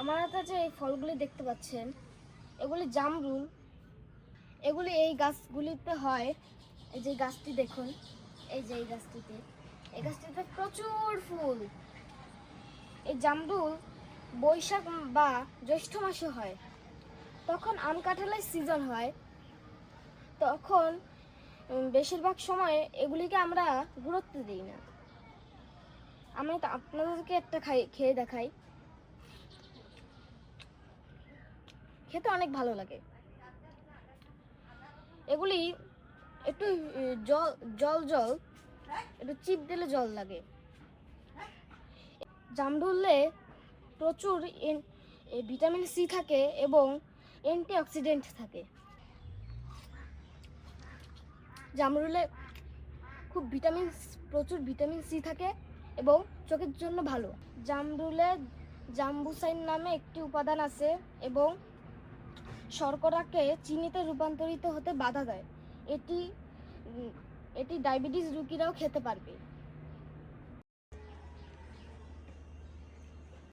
আমার যে এই ফলগুলি দেখতে পাচ্ছেন, এগুলি জামরুল। এগুলি এই গাছগুলিতে হয়। এই যে গাছটি দেখুন, এই যে এই গাছটিতে। এই গাছটিতে প্রচুর ফুল। এই জামরুল বৈশাখ বা জ্যৈষ্ঠ মাসে হয়। তখন আম কাঁঠালের সিজন হয়। তখন বেশিরভাগ সময় এগুলিকে আমরা গুরুত্ব দিই না। আমি আপনাদেরকে একটা খাই, খেয়ে দেখাই। খেতে অনেক ভালো লাগে। এগুলি একটু জল জল জল, একটু চিপ দিলে জল লাগে। জামরুলে প্রচুর ভিটামিন সি থাকে এবং অ্যান্টিঅক্সিডেন্ট থাকে। জামরুলে খুব ভিটামিন, প্রচুর ভিটামিন সি থাকে এবং চোখের জন্য ভালো। জামরুলে জাম্বুসাইন নামে একটি উপাদান আছে এবং শর্করাকে চিনিতে রূপান্তরিত হতে বাধা দেয়। এটি এটি ডায়াবেটিস রোগীরাও খেতে পারবে।